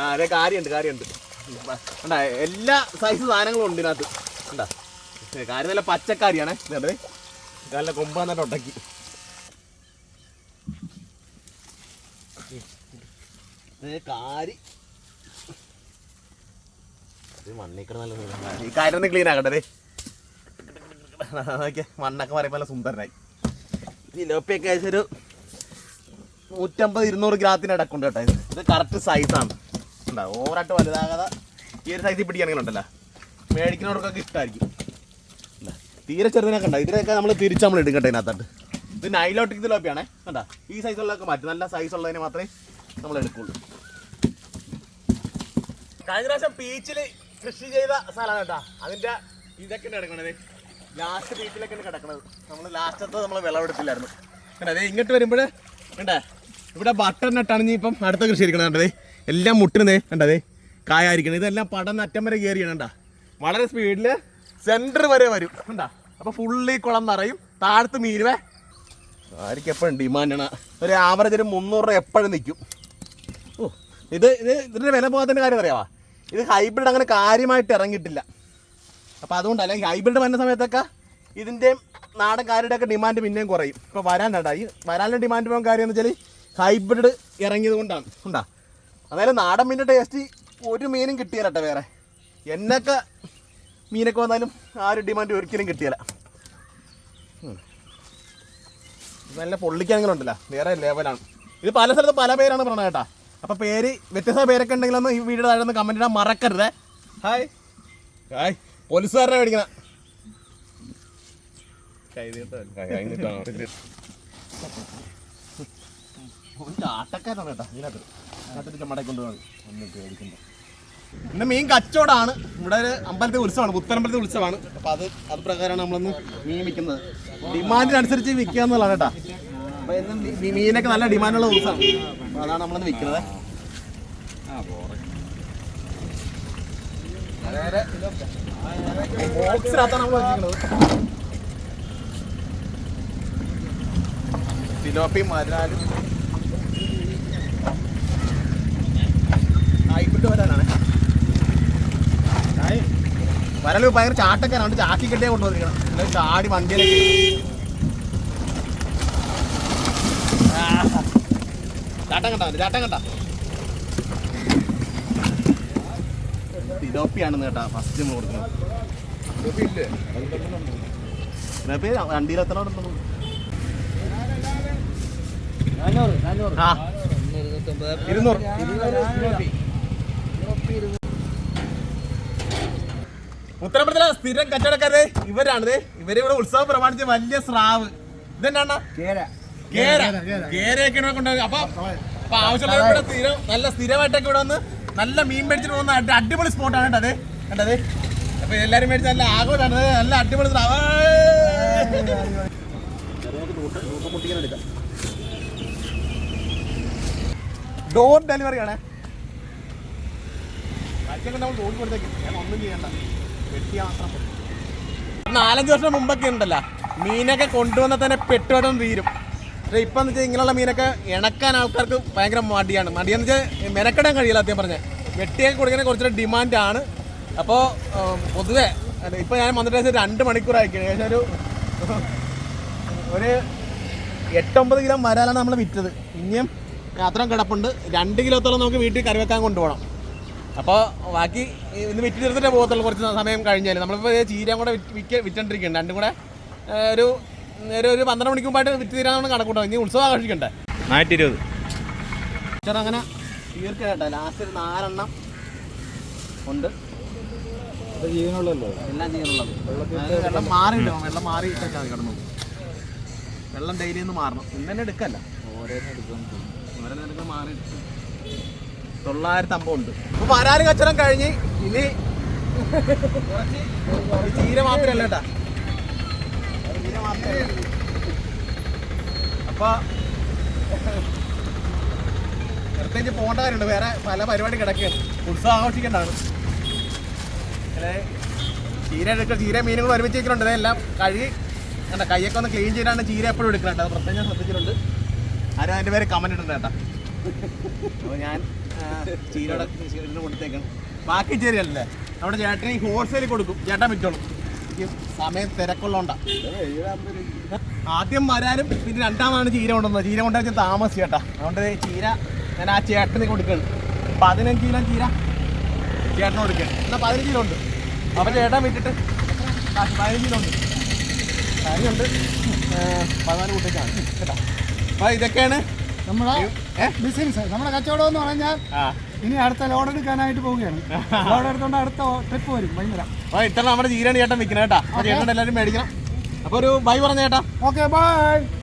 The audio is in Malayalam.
അതെ കാര്യമുണ്ട് കാര്യമുണ്ട് ഉണ്ടാ എല്ലാ സൈസ് സാധനങ്ങളും ഉണ്ട് ഇതിനകത്ത്. ഉണ്ടാ കാര്യം നല്ല പച്ചക്കാരിയാണേ. ഇതേ നല്ല കൊമ്പാന്നിട്ട് ഉണ്ടാക്കി കാരി. മണ്ണിക്കട നല്ല ഈ കാര്യം ഒന്ന് ക്ലീൻ ആക്കട്ടെ. നോക്കിയേ മണ്ണൊക്കെ പറയുമ്പോൾ നല്ല സുന്ദരനായി. ജിലോപ്പിയൊക്കെ ഏകദേശം ഒരു നൂറ്റമ്പത് ഇരുന്നൂറ് ഗ്രാത്തിന് ഇടക്കുണ്ട് കേട്ടോ ഇത്. ഇത് കറക്റ്റ് സൈസാണ് ഉണ്ടാ ഓവറായിട്ട് വലുതാകാതെ ഈ ഒരു സൈസിൽ പിടിക്കുകയാണെങ്കിലുണ്ടല്ലോ. മേടിക്കുന്നവർക്കൊക്കെ ഇഷ്ടമായിരിക്കും. തീരെ ചെറുതിനൊക്കെ ഉണ്ടാകും ഇതിനൊക്കെ നമ്മൾ തിരിച്ച് നമ്മൾ എടുക്കട്ടെ ഇതിനകത്തോട്ട് ഇത് നൈലോട്ടിക് ലോപ്പിയാണേ കണ്ടാ? ഈ സൈസുള്ളതൊക്കെ മാറ്റും. നല്ല സൈസ് ഉള്ളതിന് മാത്രമേ നമ്മൾ എടുക്കുള്ളൂ. കഴിഞ്ഞ പ്രാവശ്യം ബീച്ചിൽ കൃഷി ചെയ്ത സ്ഥലമാണ് കേട്ടാ. അതിന്റെ ഇതൊക്കെ കിടക്കണത് ലാസ്റ്റ് ബീച്ചിലൊക്കെ കിടക്കണത്. നമ്മൾ ലാസ്റ്റത്തെ നമ്മൾ വിളവെടുത്തില്ലായിരുന്നു കണ്ടേ? ഇങ്ങോട്ട് വരുമ്പോഴേ കണ്ടേ? ഇവിടെ ബട്ടർ നട്ടാണ് ഇനി ഇപ്പം അടുത്ത കൃഷി ഇരിക്കണത് കണ്ടതേ എല്ലാം മുട്ടുന്നേ കണ്ടതേ കായായിരിക്കണം. ഇതെല്ലാം പടന്ന് അറ്റം വരെ കയറിയാണ് കണ്ടാ. വളരെ സ്പീഡിൽ സെന്റർ വരെ വരും കണ്ടാ. അപ്പോൾ ഫുള്ളി കുളം നിറയും താഴത്ത് മീരുവേ ആർക്ക് എപ്പോഴും ആണ്. ഒരു ആവറേജ് ഒരു മുന്നൂറ് രൂപ എപ്പോഴും നിൽക്കും. ഓ ഇത് ഇത് ഇതിന്റെ വില പോകാത്തതിന്റെ കാര്യം അറിയാവാ? ഇത് ഹൈബ്രിഡ് അങ്ങനെ കാര്യമായിട്ട് ഇറങ്ങിയിട്ടില്ല. അപ്പോൾ അതുകൊണ്ട് അല്ലെങ്കിൽ ഹൈബ്രിഡ് വരുന്ന സമയത്തൊക്കെ ഇതിന്റെയും നാടൻ കാര്യയുടെ ഒക്കെ ഡിമാൻഡ് പിന്നെയും കുറയും. ഇപ്പോൾ ഈ വരാനുള്ള ഡിമാൻഡ് പോകാൻ കാര്യം എന്ന് വെച്ചാൽ ഹൈബ്രിഡ് ഇറങ്ങിയത് കൊണ്ടാണ് ഉണ്ടാ അതായത് നാടൻ മീനിന്റെ ടേസ്റ്റ് ഒരു മീനും കിട്ടിയാലട്ടെ വേറെ. എന്നൊക്കെ മീനൊക്കെ വന്നാലും ആ ഒരു ഡിമാൻഡ് ഒരിക്കലും കിട്ടിയല്ല. നല്ല പൊള്ളിക്കാനെങ്കിലും ഉണ്ടല്ലോ വേറെ ലെവലാണ് ഇത് പല സ്ഥലത്ത് പല പേരാണ് പറഞ്ഞത് കേട്ടാ. അപ്പോൾ പേര് വ്യത്യസ്ത പേരൊക്കെ ഉണ്ടെങ്കിലൊന്ന് ഈ വീഡിയോ താഴെ ഒന്ന് കമന്റ് ഇടാൻ മറക്കരുതേ. ഹായ് ഹായ് പോലീസുകാരനെ മേടിക്കണം. ആട്ടക്കാരാണ് കേട്ടോ ഇതിനകത്ത്. ഇന്ന് മീൻ കച്ചവടമാണ്. ഇവിടെ ഒരു അമ്പലത്തെ ഉത്സവമാണ്. പുത്തനമ്പലത്തെ ഉത്സവമാണ്. അപ്പൊ അത് അത് പ്രകാരമാണ് നമ്മളൊന്ന് മീൻ വിൽക്കുന്നത്. ഡിമാൻഡിനനുസരിച്ച് വിൽക്കുക എന്നുള്ളതാണ് കേട്ടാ. അപ്പൊ ഇന്ന് മീ- മീനൊക്കെ നല്ല ഡിമാൻഡുള്ള ദിവസമാണ്. അപ്പൊ അതാണ് നമ്മളൊന്ന് വിൽക്കുന്നത്. ബോക്സിനകത്താണ് നമ്മൾ വെച്ചിരിക്കുന്നത്. ഫിലോപ്പി മരാലും വരൽ ഭയങ്കര ചാട്ടക്കാരാണ്. ചാക്കി കെട്ടിയാ കൊണ്ടുവന്നിരിക്കണം. അല്ലെങ്കിൽ ചാടി വണ്ടിയിലേക്ക്. ചാട്ടം കണ്ട ചാട്ടം കണ്ട. ഇതോപ്പിയാണെന്ന് കേട്ടാ ഫസ്റ്റ് നമ്മൾ കൊടുക്കുന്നത്. തിലോപ്പി ഇരുന്നൂറ്. ഇരുന്നൂറ്. ഉത്തരപ്രദേശിലെ സ്ഥിരം കച്ചവടക്കാരെ ഇവരാണ് ഇവരെ ഇവിടെ ഉത്സവം പ്രമാണിച്ച് വലിയ സ്രാവ്. ഇതെന്നാണ്? കേരയൊക്കെ ഇവിടെ അപ്പൊ അപ്പൊ ആവശ്യമുള്ളവർ ഇവിടെ സ്ഥിരം നല്ല സ്ഥിരമായിട്ടൊക്കെ ഇവിടെ വന്ന് നല്ല മീൻ മേടിച്ചിട്ട് പോകുന്ന അടി- അടിപൊളി സ്പോട്ടാണ് കേട്ടത് കണ്ടത് അപ്പൊ എല്ലാരും മേടിച്ച് നല്ല ആഘോഷമാണ്. നല്ല അടിപൊളി സ്രാവ്. ഡോർ ഡെലിവറി ആണ്. നമ്മൾ കൊടുത്തേക്ക്. ഞാൻ ഒന്നും ചെയ്യണ്ട. നാലഞ്ച് വർഷം മുമ്പൊക്കെ ഉണ്ടല്ലോ. മീനൊക്കെ കൊണ്ടുവന്നാൽ തന്നെ പെട്ടുപെട്ടെന്ന് തീരും. പക്ഷേ ഇപ്പം എന്ന് വെച്ചാൽ ഇങ്ങനെയുള്ള മീനൊക്കെ ഇണക്കാൻ ആൾക്കാർക്ക് ഭയങ്കര മടിയാണ്. മടിയെന്ന് വെച്ചാൽ മെനക്കെടാൻ കഴിയില്ല അദ്ദേഹം പറഞ്ഞ. വെട്ടിയൊക്കെ കൊടുക്കുന്ന കുറച്ചൊരു ഡിമാൻഡാണ് അപ്പോൾ പൊതുവെ ഇപ്പം ഞാൻ വന്നിട്ട് രണ്ട് മണിക്കൂറായിരിക്കും ഏകദേശം ഒരു ഒരു എട്ടൊമ്പത് കിലോ വരാലാണ് നമ്മൾ വിറ്റത്. ഇനിയും അത്രയും കിടപ്പുണ്ട്. രണ്ട് കിലോത്തോളം നമുക്ക് വീട്ടിൽ കറി വെക്കാൻ കൊണ്ടുപോകണം. അപ്പോൾ ബാക്കി ഇന്ന് വിറ്റ് തീർത്തിട്ടേ പോകത്തുള്ളൂ. കുറച്ച് സമയം കഴിഞ്ഞാൽ നമ്മളിപ്പോൾ ചീരയും കൂടെ വിറ്റ് വിൽക്ക വിറ്റോണ്ടിരിക്കുകയാണ്. രണ്ടും കൂടെ ഒരു നേരെ ഒരു പന്ത്രണ്ട് മണിക്ക് മുമ്പായിട്ട് വിറ്റ് തീരാനാണ് കണക്കൂട്ടോ. ഇനി ഉത്സവം ആഘോഷിക്കണ്ടേ? നാറ്റി ഇരുപത്. ചേട്ടാ അങ്ങനെ തീർക്കട്ടെ ലാസ്റ്റ് ഒരു നാലെണ്ണം ഉണ്ട്. ജീവനുള്ളല്ലോ എല്ലാം വെള്ളം മാറിയിട്ടോ? വെള്ളം മാറി ഇട്ടാൽ കിടന്നു. വെള്ളം ഡെയിലി ഒന്ന് മാറണം. ഇന്ന് തന്നെ എടുക്കല്ല. ഓരോ നിരക്ക് മാറി തൊള്ളായിരത്തി അമ്പത് ഉണ്ട്. അപ്പൊ വരാൻ കച്ചവടം കഴിഞ്ഞ് ഇനി ചീര മാത്രമല്ല കേട്ടാ. ചീര മാത്രമല്ല അപ്പൊ പ്രത്യേകിച്ച് പോകേണ്ട കാര്യമുണ്ട്. വേറെ പല പരിപാടി കിടക്കുകയാണ്. ഉത്സവം ആഘോഷിക്കേണ്ടതാണ്. ചീര എടുക്കുക ചീര മീനുകൾ ഒരുമിച്ച് വെക്കുന്നുണ്ട് ഇതെല്ലാം കഴുകി കണ്ട കൈയൊക്കെ ഒന്ന് ക്ലീൻ ചെയ്താണ് ചീര എപ്പോഴും എടുക്കുന്നുണ്ട് അത് പ്രത്യേകം ശ്രദ്ധിച്ചിട്ടുണ്ട്. ആരും അതിന്റെ പേര് കമന്റ് ഇട്ടുണ്ട് കേട്ടോ. അപ്പോൾ ഞാൻ ചീരയുടെ ചേട്ടന് കൊടുത്തേക്കണം. ബാക്കി ചീരയല്ലേ? നമ്മുടെ ചേട്ടൻ ഈ ഹോൾസെയിൽ കൊടുക്കും. ചേട്ടൻ വിറ്റോളും. സമയം തിരക്കുള്ളോണ്ട ആദ്യം വരാനും പിന്നെ രണ്ടാമതാണ് ചീര കൊണ്ടുവന്നത്. ചീര കൊണ്ടുവന്ന് താമസിച്ചു ചേട്ടാ. അതുകൊണ്ട് ചീര ഞാൻ ആ ചേട്ടന് കൊടുക്കണം പതിനഞ്ച് കിലോ ചീര ചേട്ടൻ കൊടുക്കണം എന്നാൽ പതിനഞ്ച് കിലോ ഉണ്ട്. അപ്പോൾ ചേട്ടൻ വിട്ടിട്ട് പതിനഞ്ച് കിലോ ഉണ്ട്. കാര്യമുണ്ട് പതിനാല് കൂട്ടേക്കാണ് കേട്ടോ. അപ്പോൾ ഇതൊക്കെയാണ് നമ്മളെ ഏ ബിസിനസ്. നമ്മുടെ കച്ചവടം എന്ന് പറഞ്ഞാൽ ഇനി അടുത്ത ലോഡ് എടുക്കാനായിട്ട് പോവുകയാണ്. ലോഡ് എടുത്തോണ്ട് അടുത്ത ട്രിപ്പ് വരും വൈകുന്നേരം. ഇത്ര നമ്മുടെ ചീരയാണ് ചേട്ടൻ വിൽക്കണം കേട്ടാ ചേട്ടൻ എല്ലാവരും മേടിക്കണം. അപ്പൊ ഒരു ബൈ പറഞ്ഞ ചേട്ടാ. Okay bye